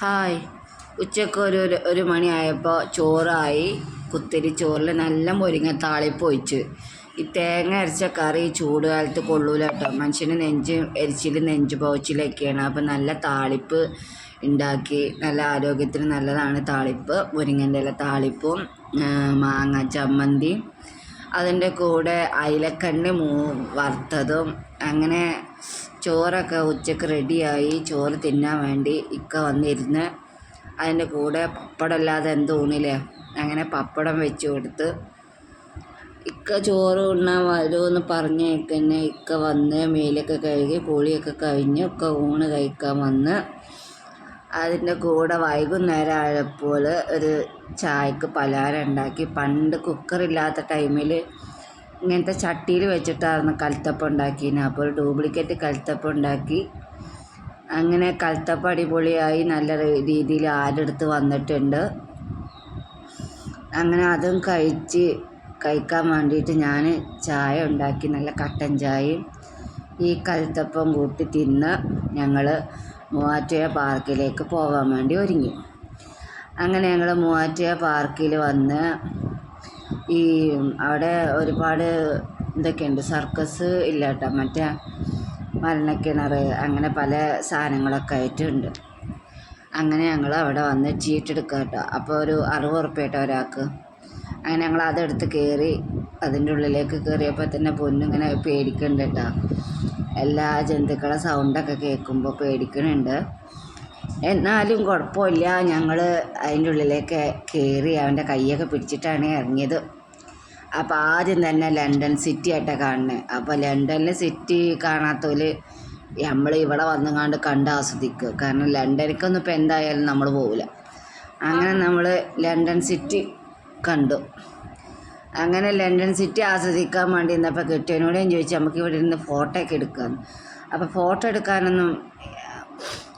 Hi. ഉച്ചയ്ക്ക് ഒരു ഒരു മണിയായപ്പോൾ ചോറായി. കുത്തിരി ചോറിൽ നല്ല മുരിങ്ങ താളിപ്പൊഴിച്ച്. ഈ തേങ്ങ അരച്ച കറി ചൂട് കാലത്ത് കൊള്ളൂല കേട്ടോ മനുഷ്യന് നെഞ്ച് എരിച്ചിൽ നെഞ്ച് പോച്ചിലൊക്കെയാണ്. അപ്പം നല്ല താളിപ്പ് ഉണ്ടാക്കി നല്ല ആരോഗ്യത്തിന് നല്ലതാണ് താളിപ്പ്. മുരിങ്ങന്റെ ഇല താളിപ്പും മാങ്ങ ചമ്മന്തി അതിന്റെ കൂടെ അയിലക്കണ്ണ് മൂ വറുത്തതും അങ്ങനെ ചോറൊക്കെ ഉച്ചയ്ക്ക് റെഡിയായി ചോറ് തിന്നാൻ വേണ്ടി ഇക്ക വന്നിരുന്ന് അതിന്റെ കൂടെ പപ്പടം ഇല്ലാതെ എന്ത് ഊണില്ലേ? അങ്ങനെ പപ്പടം വെച്ച് കൊടുത്ത് ഇക്ക ചോറ് ഉണ്ണാൻ വരുമെന്ന് പറഞ്ഞേക്കന്നെ ഇക്ക വന്ന് മേലൊക്കെ കഴുകി കുളിയൊക്കെ കഴിഞ്ഞ് ഒക്കെ ഊണ് കഴിക്കാൻ വന്ന് അതിന്റെ കൂടെ വൈകുന്നേരം ആയപ്പോൾ ഒരു ചായക്ക് പലഹാരം ഉണ്ടാക്കി. പണ്ട് കുക്കറില്ലാത്ത ടൈമിൽ ഇങ്ങനത്തെ ചട്ടിയിൽ വെച്ചിട്ടായിരുന്നു കൽത്തപ്പം ഉണ്ടാക്കിയത് അപ്പോൾ ഡ്യൂപ്ലിക്കേറ്റ് കൽത്തപ്പം ഉണ്ടാക്കി. അങ്ങനെ കൽത്തപ്പം അടിപൊളിയായി നല്ല രീതിയിൽ ആരെടുത്ത് വന്നിട്ടുണ്ട്. അങ്ങനെ അതും കഴിച്ച് കഴിക്കാൻ വേണ്ടിയിട്ട് ഞാൻ ചായ ഉണ്ടാക്കി. നല്ല കട്ടൻ ചായയും ഈ കൽത്തപ്പം കൂട്ടി തിന്ന് ഞങ്ങൾ മൂവാറ്റുപുഴ പാർക്കിലേക്ക് പോകാൻ വേണ്ടി ഒരുങ്ങി. അങ്ങനെ ഞങ്ങൾ മൂവാറ്റുപുഴ പാർക്കിൽ വന്ന് ഈ അവിടെ ഒരുപാട് ഇതൊക്കെയുണ്ട്. സർക്കസ് ഇല്ല കേട്ടോ മറ്റേ മരണക്കിണർ അങ്ങനെ പല സാധനങ്ങളൊക്കെ ആയിട്ടുണ്ട്. അങ്ങനെ ഞങ്ങൾ അവിടെ വന്ന് ചീട്ടെടുക്കുക കേട്ടോ അപ്പോൾ ഒരു അറുപത് ഉറുപ്പ്യ കേട്ടോ ഒരാൾക്ക്. അങ്ങനെ ഞങ്ങൾ അതെടുത്ത് കയറി അതിന്റെ ഉള്ളിലേക്ക് കയറിയപ്പോൾ തന്നെ പൊന്നിങ്ങനെ പേടിക്കുന്നുണ്ട് കേട്ടോ എല്ലാ ജന്തുക്കളെ സൗണ്ടൊക്കെ കേൾക്കുമ്പോൾ പേടിക്കുന്നുണ്ട് എന്നാലും കുഴപ്പമില്ല. ഞങ്ങൾ അതിന്റെ ഉള്ളിലേക്ക് കയറി അവന്റെ കൈയൊക്കെ പിടിച്ചിട്ടാണ് ഇറങ്ങിയത്. അപ്പോൾ ആദ്യം തന്നെ ലണ്ടൻ സിറ്റി ആയിട്ടാണ് കാണുന്നത് അപ്പോൾ ലണ്ടനിലെ സിറ്റി കാണാത്തവർ നമ്മൾ ഇവിടെ വന്നുങ്ങാണ്ട് കണ്ട് ആസ്വദിക്കുക. കാരണം ലണ്ടനിക്കൊന്നും ഇപ്പോൾ എന്തായാലും നമ്മൾ പോവില്ല. അങ്ങനെ നമ്മൾ ലണ്ടൻ സിറ്റി കണ്ടു. അങ്ങനെ ലണ്ടൻ സിറ്റി ആസ്വദിക്കാൻ വേണ്ടി ഇന്നപ്പോൾ കെട്ടിയനോട് ചോദിച്ചു നമുക്ക് ഇവിടെ ഇരുന്ന് ഫോട്ടോ ഒക്കെ എടുക്കാം അപ്പോൾ ഫോട്ടോ എടുക്കാനൊന്നും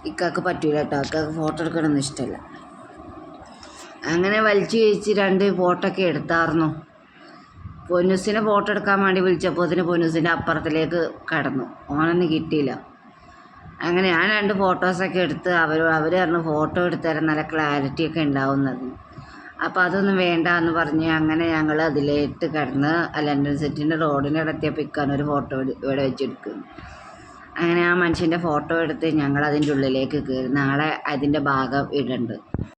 ഇക്കാക്ക് പറ്റൂല കേട്ടോ. ഇക്കാക്ക് ഫോട്ടോ എടുക്കണമെന്ന് ഇഷ്ടമല്ല. അങ്ങനെ വലിച്ചു കഴിച്ച് രണ്ട് ഫോട്ടോ ഒക്കെ എടുത്തായിരുന്നു പൊന്നൂസിനെ ഫോട്ടോ എടുക്കാൻ വേണ്ടി വിളിച്ചപ്പോൾ അതിന് പൊന്നൂസിന്റെ അപ്പുറത്തിലേക്ക് കടന്നു. ഓനൊന്നും കിട്ടിയില്ല. അങ്ങനെ ഞാൻ രണ്ട് ഫോട്ടോസൊക്കെ എടുത്ത് അവർ അവർ പറഞ്ഞു ഫോട്ടോ എടുത്തരാൻ നല്ല ക്ലാരിറ്റി ഒക്കെ ഉണ്ടാവുന്നത് അപ്പോൾ അതൊന്നും വേണ്ട എന്ന് പറഞ്ഞ് അങ്ങനെ ഞങ്ങൾ അതിലേട്ട് കിടന്ന് ലണ്ടൻ സെറ്റിന്റെ റോഡിന്റെ ഇടത്തിയപ്പോൾ ഇക്കാൻ ഒരു ഫോട്ടോ ഇവിടെ വെച്ചെടുക്കും അങ്ങനെ ആ മനുഷ്യന്റെ ഫോട്ടോ എടുത്ത് ഞങ്ങൾ അതിന്റെ ഉള്ളിലേക്ക് കയറി. നാളെ അതിന്റെ ഭാഗം ഇടുന്നുണ്ട്